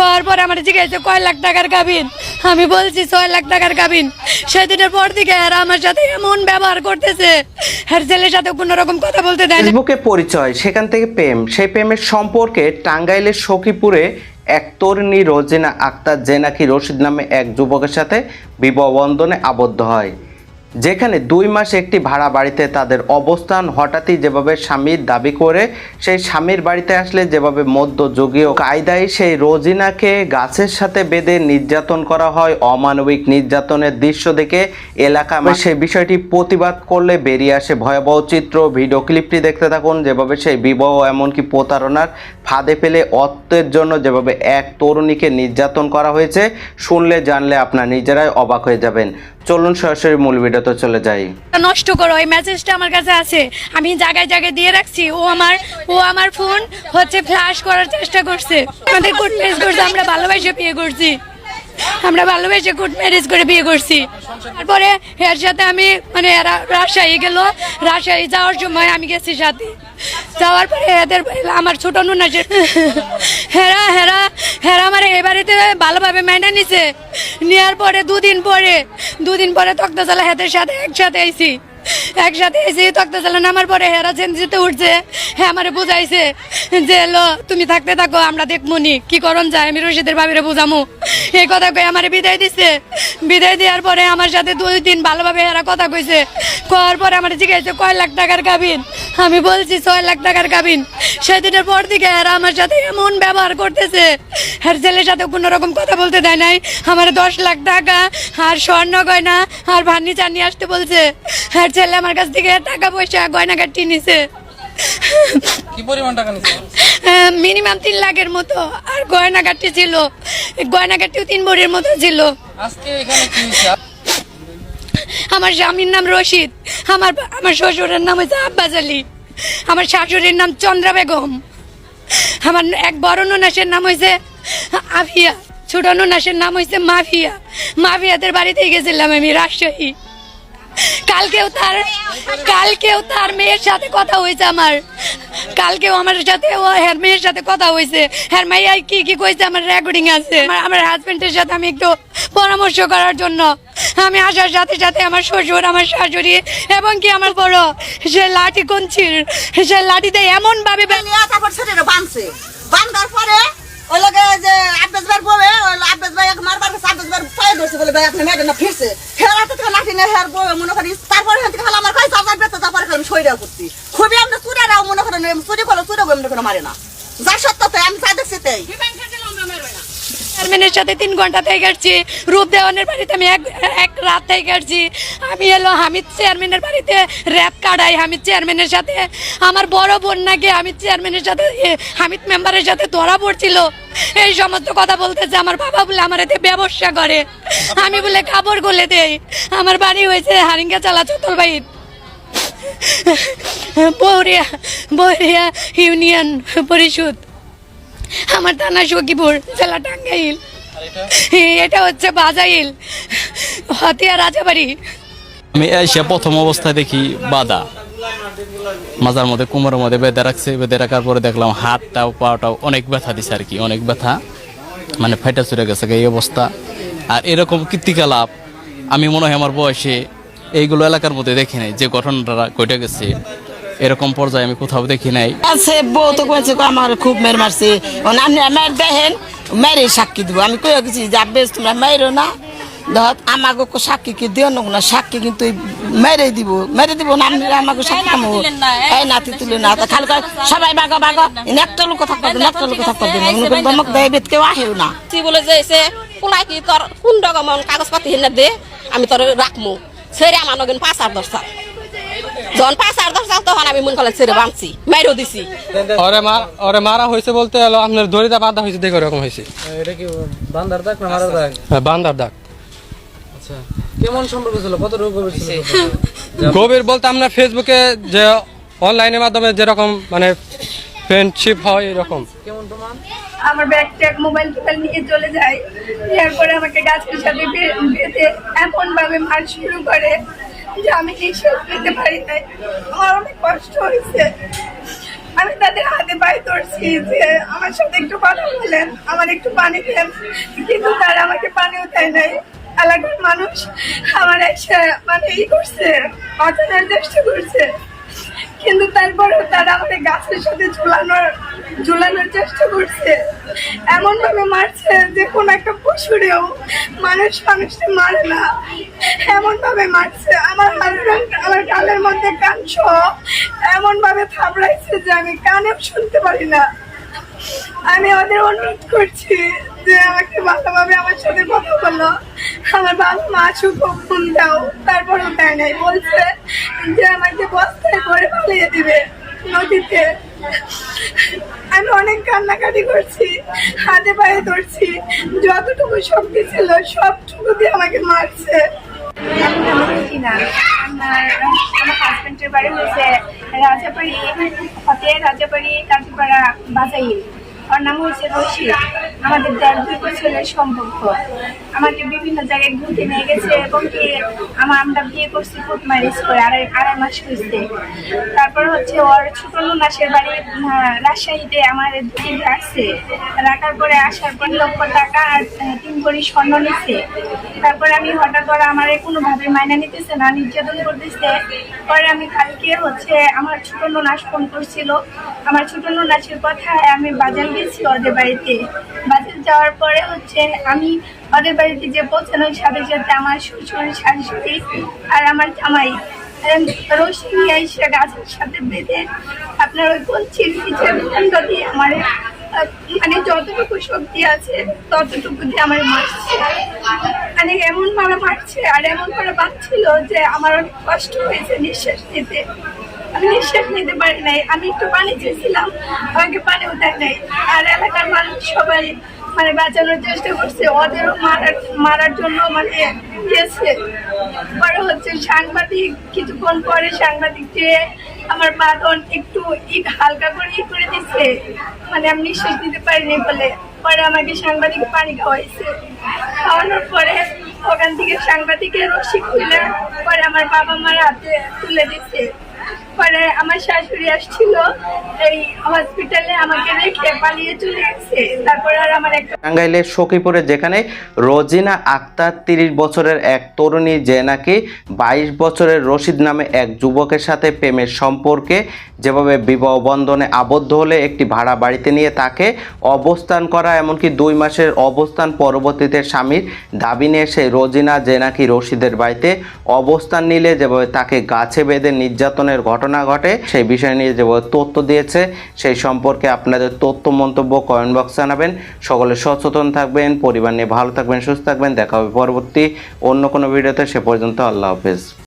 করার পর আমার জিজ্ঞাসা, কয় লাখ টাকার কাবিন? আমি বলছি, ছয় লাখ টাকার কাবিন। সেদিনের পর থেকে আর আমার সাথে এমন ব্যবহার করতেছে। আর ছেলের সাথে কোনো রকম কথা বলতে দেয় ফেসবুকে পরিচয়, সেখান থেকে প্রেম। সেই প্রেমের সম্পর্কে টাঙ্গাইলের সখীপুরে এক তরুণী রোজিনা আক্তার জেনাকি রশিদ নামে এক যুবকের সাথে বিবাহ বন্ধনে আবদ্ধ হয়। যেখানে দুই মাস একটি ভাড়া বাড়িতে তাদের অবস্থান, হঠাৎই যেভাবে স্বামীর দাবি করে, সেই স্বামীর বাড়িতে আসলে যেভাবে মধ্যযুগীয় কায়দায় সেই রোজিনাকে গাছের সাথে বেঁধে নির্যাতন করা হয়, অমানবিক নির্যাতনের দৃশ্য দেখে এলাকা সেই বিষয়টি প্রতিবাদ করলে বেরিয়ে আসে ভয়াবহ চিত্র। ভিডিও ক্লিপটি দেখতে থাকুন, যেভাবে সেই বিবাহ এমনকি প্রতারণার ফাঁদে ফেলে অর্থের জন্য যেভাবে এক তরুণীকে নির্যাতন করা হয়েছে, শুনলে, জানলে আপনার নিজেরাই অবাক হয়ে যাবেন। চলুন সরাসরি মূল ভিডিওতে চলে যাই। নষ্ট করো, এই মেসেজটা আমার কাছে আছে। আমি জায়গায় জায়গায় দিয়ে রাখছি, ও আমার ও আমার ফোন হচ্ছে ফ্ল্যাশ করার চেষ্টা করছে। আমাদের কোর্ট ম্যারেজ করছে, আমরা ভালোবাসে বিয়ে করছি। আমরা ভালোবেসে কোর্ট ম্যারেজ করে বিয়ে করছি। তারপরে এর সাথে আমি মানে রাজশাহী গেল। রাজশাহী যাওয়ার সময় আমি গেছি সাথে। যাওয়ার পরে এদের আমার ছোট নুন আছে হেরা হেরা হেরা আমার বাড়িতে ভালোভাবে নিছে। নেওয়ার পরে দুদিন পরে দুদিন পরে হেদের সাথে একসাথে আইছি। একসাথে এসে নামার পরে হেরা চেঞ্জিতে উঠছে। হ্যাঁ আমারে বুঝাইছে যে এলো তুমি থাকতে থাকো, আমরা দেখমুনি কি করণ যায়? আমি রশিদের ভাবিরে বুঝামু। এই কথা কয়ে আমার বিদায় দিছে। বিদায় দেওয়ার পরে আমার সাথে দুই দিন ভালোভাবে এরা কথা কইছে। করার পরে আমার জিজ্ঞাসা কয় লাখ টাকার কাবিন? আমি বলছি ছয় লাখ টাকার কাবিন। সেদিনের পর থেকে এরা আমার সাথে এমন ব্যবহার করতেছে। আর ছেলের সাথে কোনো রকম কথা বলতে দেয় নাই। আমার দশ লাখ টাকা আর স্বর্ণ গয়না আর ফার্নিচার নিয়ে আসতে বলছে। আর ছেলে আমার কাছ থেকে টাকা পয়সা গয়না কাটি নিছে। কি পরিমাণ টাকা নিচ্ছে মিনিমাম তিন লাখের মতো। আর গয়না কাটি ছিল। গয়না কাটিও তিন ভরির মতো ছিল। আজকে এখানে কি আমার স্বামীর নাম রশিদ, আমার আমার শ্বশুরের নাম হচ্ছে আব্বাস আলী, আমার শাশুড়ির নাম চন্দ্রা বেগম, আমার এক বড় ননাসের নাম হয়েছে আফিয়া, ছোট ননাসের নাম হয়েছে মাফিয়া, মাফিয়াদের বাড়িতে গেছিলাম আমি, রাজশাহী। কালকেও তার কালকেও তার মেয়ের সাথে কথা হয়েছে আমার। কালকেও আমার সাথে, ও হ্যার মেয়ের সাথে কথা হয়েছে। হ্যার মাইয়া কি কি কইছে আমার রেকর্ডিং আছে। আমার আমার হাজবেন্ডের সাথে আমি একটু পরামর্শ করার জন্য। আমি আসার সাথে সাথে আমার শ্বশুর, আমার শাশুড়ি এবং কি আমার বড়, সে লাঠি কঞ্চির, সে লাঠিতে এমন ভাবে বানছে। বান্ধার পরে ওই লগে যে আব্বাস ভাই ওই আব্বাস ভাই মারবার আব্বাস ভাই পায়ে ধরছে বলে ভাই আপনি মেয়েটা না ফিরছে হের হাতে থেকে লাঠি নিয়ে হের ববে মনে করি তারপরে হেন থেকে আমার কাছে চাচার বেতে তারপরে আমি সইরা করছি খুবই আমরা চুরারাও মনে করেন চুরি করল চুরি করে মনে করে না। যার সত্যতে আমি চা দেখছি তাই। তিন ঘণ্টা থেকে রূপ দেওয়ানের বাড়িতে আমি এক এক রাত থেকে আমি এলো হামিদ চেয়ারম্যানের বাড়িতে কাটাই চেয়ারম্যানের সাথে। আমার বড় বোন নাকি হামিদ চেয়ারম্যানের সাথে হামিদ মেম্বারের সাথে ধরা পড়ছিল। এই সমস্ত কথা বলতেছে, আমার বাবা বলে আমার এতে ব্যবসা করে। আমি বলে কাপড় গলে দেই। আমার বাড়ি হয়েছে হারিঙ্গা চালা চতুর্বাহিত বৌরিয়া বৌরিয়া ইউনিয়ন পরিষদ। আমার থানা সখীপুর, জেলা টাঙ্গাইল। এটা হচ্ছে বাজাইল, হতিয়া রাজাবাড়ি। আমি এসে প্রথম অবস্থায় দেখি বাদা। মাজার মধ্যে, কোমরের মধ্যে বেঁধে রাখছে। বেঁধে রাখার পরে দেখলাম হাতটাও, পাটাও অনেক ব্যথা দিছে আর কি, অনেক ব্যথা। মানে ফাইটা চুরে গেছে এই অবস্থা। আর এরকম কীর্তিকলাপ, আমি মনে হয় আমার বয়সে এইগুলো এলাকার মধ্যে দেখি নাই যে ঘটনাটা ঘটে গেছে এরকম পর্যায়ে আমি কোথাও দেখি নাই। আছে বউ তো কইছে কই আমার খুব মের মারছে। আপনি মের দেখেন মেরে সাক্ষী দিব। আমি কই গেছি যে আব্বেস তোমরা মেরো না। ধর আমাকে কো সাক্ষী কি দিও না সাক্ষী কিন্তু মেরে দিব মেরে দিব না আপনি আমাকে সাক্ষী কামো এই নাতি তুলে না তা খালি কয়, সবাই বাগা বাগা একটা লোক থাকতে দিন একটা লোক মনে করেন ধমক দেয় বেত কেউ আহেও না। বলে যে এসে পোলাই কি তোর কোন রকম কাগজপাতি হেনে দে আমি তোর রাখমু। ছেড়ে আমার নগেন পাঁচ আর দশ সাল। যখন পাঁচ আর দশ সাল তখন আমি মন করলে ছেড়ে বাঁধছি মেরেও দিছি। ওরে মার ওরে মারা হয়েছে বলতে হলো আপনার দড়িটা বাঁধা হয়েছে দেখো এরকম হয়েছে। এটা কি বান্দার দাগ না মারার দাগ? হ্যাঁ, বান্দার দাগ। আচ্ছা কেমন সম্পর্ক ছিল? কত রোগ ছিল গভীর বলতে আমরা ফেসবুকে যে অনলাইনের মাধ্যমে যেরকম মানে ফ্রেন্ডশিপ হয় এরকম। কেমন প্রমাণ? আমার ব্যাগ ট্যাগ মোবাইল টোবাইল নিয়ে চলে যায়। এরপরে আমাকে গাছের সাথে বেঁধে এমন ভাবে মার শুরু করে যে আমি নিঃশ্বাস নিতে পারি নাই। আমার অনেক কষ্ট হয়েছে। আমি তাদের হাতে পায়ে ধরছি যে আমার সাথে একটু কথা বলেন, আমার একটু পানি দেন। কিন্তু তারা আমাকে পানিও দেয় নাই। এলাকার মানুষ আমার এসে মানে ই করছে বাঁচানোর চেষ্টা করছে। কিন্তু তারপরেও তারা আমাকে গাছের সাথে ঝুলানোর ঝুলানোর চেষ্টা করছে। এমনভাবে মারছে যে কোনো একটা পশুরেও মানুষ মানুষকে মারে না। ভাবে মারছে, আমার হাজবেন্ড আমার কানের মধ্যে কান সহ এমন ভাবে থাবড়াইছে যে আমি কানেও শুনতে পারি না। আমি ওদের অনুরোধ করছি যে আমাকে ভালোভাবে আমার সাথে কথা বলো। আমার বাবা মা আসুক ফোন দাও, তারপরও দেয় নাই। বলছে যে আমাকে বস্তায় করে পালিয়ে দিবে নদীতে। আমি অনেক কান্নাকাটি করছি, হাতে পায়ে ধরছি, যতটুকু শক্তি ছিল সবটুকু দিয়ে আমাকে মারছে। আমার হাজবেন্ডের বাড়ি হয়েছে রাজাবাড়ি হতে রাজাবাড়ি কাজীপাড়া বাজাইল ওর নাম হচ্ছে রশিদ আমাদের দেড় দুই বছরের সম্পর্ক আমাকে বিভিন্ন জায়গায় ঘুরতে নিয়ে গেছে এবং কি আমার আমরা বিয়ে করছি ফুট ম্যারেজ করে, আড়াই আড়াই মাস হয়েছে। তারপর হচ্ছে ওর ছোট নাসের বাড়ি রাজশাহীতে আমার দুদিন রাখছে রাখার পরে আসার পর লক্ষ টাকা আর তিন ভরি স্বর্ণ নিচ্ছে তারপরে আমি হঠাৎ করে আমার কোনোভাবে মাইনা নিতেছে না, নির্যাতন করতেছে। পরে আমি কালকে হচ্ছে আমার ছোট নাচ ফোন করছিল। আমার ছোট নাচের কথায় আমি বাজার গেছি ওদের বাড়িতে। যাওয়ার পরে হচ্ছে আমি ওদের বাড়িতে যে পৌঁছানোর সাথে সাথে আমার শ্বশুর শাশুড়ি আর আমার জামাই আহ, রশি নিয়ে এসে গাছের সাথে বেঁধে আপনার ওই নিচে বন্ধ দিয়ে আমার মানে যতটুকু শক্তি আছে ততটুকু দিয়ে আমার মারছে। মানে এমন ভাবে মারছে আর এমন করে বাঁচছিল যে আমার অনেক কষ্ট হয়েছে নিঃশ্বাস নিতে। আমি নিঃশ্বাস নিতে পারি নাই। আমি একটু পানি চেয়েছিলাম আমাকে পানিও দেয় নাই। আর এলাকার মানুষ সবাই মানে বাঁচানোর চেষ্টা করছে। ওদেরও মারার মারার জন্য মানে গেছে। পরে হচ্ছে সাংবাদিক, কিছুক্ষণ পরে সাংবাদিক যে আমার বাদন একটু ইট হালকা করে ই করে দিচ্ছে মানে আমি নিঃশ্বাস নিতে পারিনি বলে। পরে আমাকে সাংবাদিক পানি খাওয়াইছে। খাওয়ানোর পরে ওখান থেকে সাংবাদিকের রশি খুলে পরে আমার বাবা মার হাতে তুলে দিচ্ছে পরে আমার শাশুড়ি আসছিল, এই হসপিটালে আমাকে রেখে পালিয়ে চলে গেছে। তারপরে আর আমার একটা টাঙ্গাইলের সখীপুরে যেখানে রোজিনা আক্তার তিরিশ বছরের এক তরুণী যে নাকি বাইশ বছরের রশিদ নামে এক যুবকের সাথে প্রেমের সম্পর্কে যেভাবে বিবাহ বন্ধনে আবদ্ধ হলে একটি ভাড়া বাড়িতে নিয়ে তাকে অবস্থান করা, এমনকি দুই মাসের অবস্থান পরবর্তীতে স্বামীর দাবি নিয়ে সেই রোজিনা যে নাকি রশিদের বাড়িতে অবস্থান নিলে যেভাবে তাকে গাছে বেঁধে নির্যাতনের ঘটনা ঘটে, সেই বিষয় নিয়ে যে তথ্য দিয়েছে, সেই সম্পর্কে আপনাদের তথ্য মন্তব্য কমেন্ট বক্স জানাবেন। সকলে সচেতন থাকবেন, পরিবার নিয়ে ভালো থাকবেন, সুস্থ থাকবেন। দেখা হবে পরবর্তী অন্য কোনো ভিডিওতে সে পর্যন্ত আল্লাহ হাফেজ।